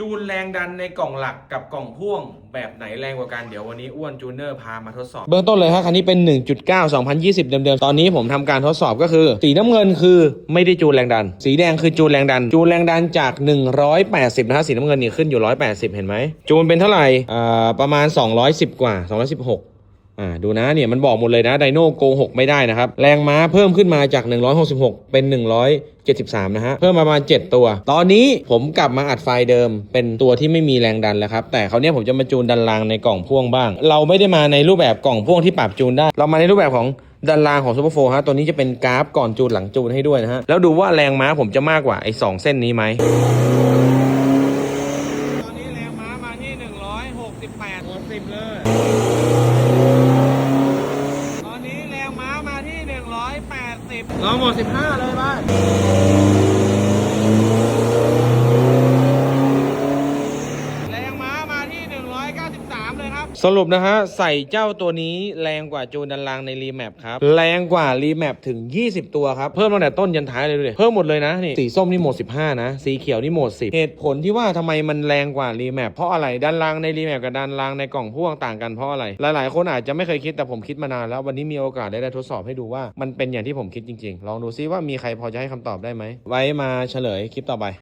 จูนแรงดันในกล่องหลักกับกล่องพ่วง แบบไหนแรงกว่ากัน เดี๋ยววันนี้อ้วนจูเนอร์พามาทดสอบ เบื้องต้นเลยครับคันนี้เป็น 1.9 2020 เดิมๆ ตอนนี้ผมทำการทดสอบก็คือ สีน้ำเงินคือไม่ได้จูนแรงดัน สีแดงคือจูนแรงดัน จูนแรงดันจาก 180 นะฮะสีน้ำเงินนี่ขึ้นอยู่ 180 เห็นไหม จูนเป็นเท่าไหร่อ่าประมาณ 210 กว่า 216 อ่าดูนะเนี่ยมันบอกหมดเลยนะไดโน่โกหกไม่ได้นะครับ แรงม้าเพิ่มขึ้นมาจาก 166 เป็น 173 นะฮะ เพิ่มมาประมาณ 7 ตัว ตอนนี้ผมกลับมาอัดไฟล์เดิม เป็นตัวที่ไม่มีแรงดันแล้วครับ แต่คราวเนี้ยผมจะมาจูนดันรางในกล่องพ่วงบ้าง เราไม่ได้มาในรูปแบบกล่องพ่วงที่ปรับจูนได้ เรามาในรูปแบบของดันรางของซูเปอร์โฟฮะตัวนี้จะเป็นกราฟก่อนจูนหลังจูนให้ด้วยนะฮะแล้วดูว่าแรงม้าผมจะมากกว่าไอ้สองเส้นนี้ไหมตอนนี้แรงม้ามาที่168หมดสิบเลยตอนนี้แรง ม้ามาที่ 180ลองหมด 15 เลยบ้านแรงม้ามาที่ 193 เลยครับ สรุปนะฮะใส่เจ้าตัวนี้แรงกว่าจูนดันลางในรีแมปครับแรงกว่ารีแมปถึง 20 ตัวครับ เพิ่มตั้งแต่ต้นยันท้ายเลยดูดิเพิ่มหมดเลยนะนี่สีส้มนี่โหมด 15 นะ สีเขียวนี่โหมด 10 เหตุผลที่ว่าทำไมมันแรงกว่ารีแมปเพราะอะไรดันลางในรีแมปกับดันลางในกล่องพ่วงต่างกันเพราะอะไร หลายๆ คนอาจจะไม่เคยคิดแต่ผมคิดมานานแล้ววันนี้มีโอกาสได้ได้ทดสอบให้ดูว่ามันเป็นอย่างที่ผมคิดจริง ๆ ลองดูซิว่ามีใครพอจะให้คำตอบได้ไหมไว้มาเฉลยคลิปต่อไป